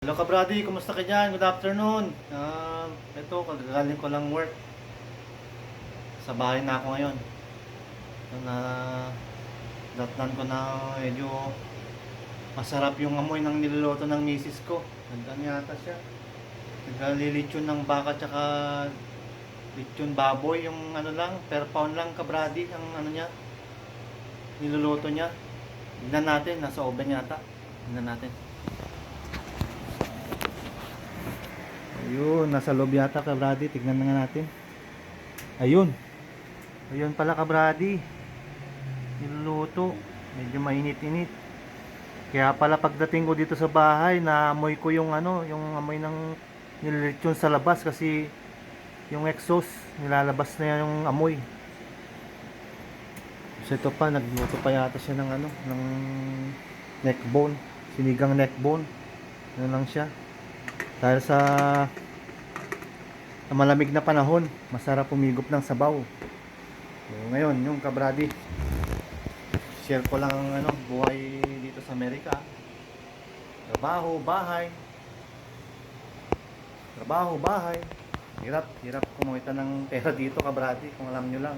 Hello ka Brady, kumusta ka dyan? Good afternoon. Ah, ito, kagagaling ko lang work. Sa bahay na ako ngayon. Na datnan ko na medyo masarap yung amoy ng niluluto ng misis ko. Ganda yata siya. Naglilitsyon ng baka tsaka litsyon baboy. Yung ano lang, per pound lang ka Brady. Ang ano niya, niluluto niya. Tignan natin, nasa oven yata. Tignan natin. Ayun, nasa loob yata ka Brady. Tignan na nga natin. Ayun. Ayun pala ka Brady. Niluluto. Medyo mainit-init. Kaya pala pagdating ko dito sa bahay, naamoy ko yung ano, yung amoy ng nililitsyon sa labas kasi yung exhaust, nilalabas na yung amoy. So ito pa, nagluto pa yata siya ng ano, ng neck bone. Sinigang neck bone. Ano lang siya. Dahil sa, sa malamig na panahon, masarap pumigop ng sabaw. So, ngayon, yung kabradi, share ko lang ang ano, buhay dito sa Amerika. Trabaho, bahay. Trabaho, bahay. Hirap, hirap kumita ng pera dito kabradi, kung alam nyo lang.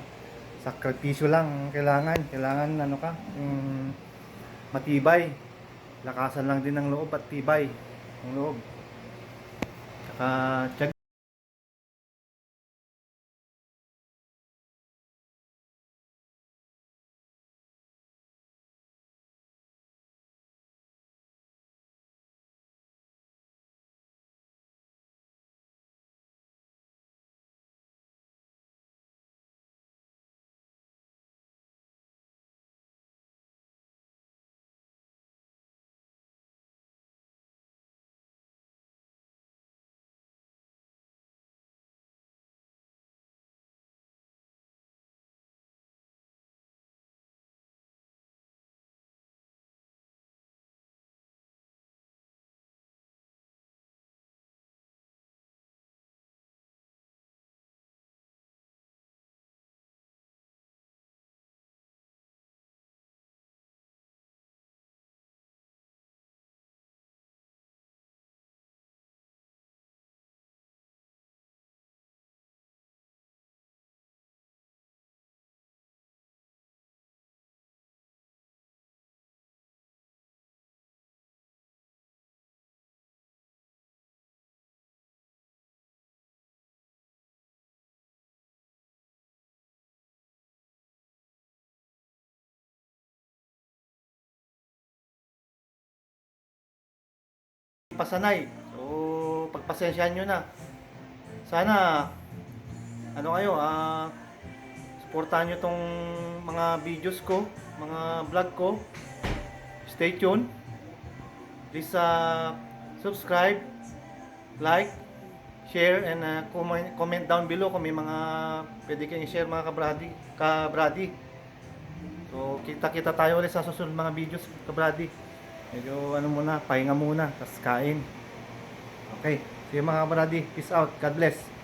Sakripisyo lang ang kailangan. Kailangan ano ka, yung matibay. Lakasan lang din ng loob at tibay ng loob. Tsaka, tiyag pasanay. So, pagpasensyahan nyo na. Sana, ano kayo, ah, supportahan nyo tong mga videos ko, mga vlog ko. Stay tuned. Please uh, subscribe, like, share, and uh, comment, comment down below kung may mga pwede kayong i-share mga kabradi. Kabradi. So, kita-kita tayo ulit sa susunod mga videos, kabradi. Medyo ano muna, pahinga muna, tapos kain. Okay. See you mga kabradi. Peace out. God bless.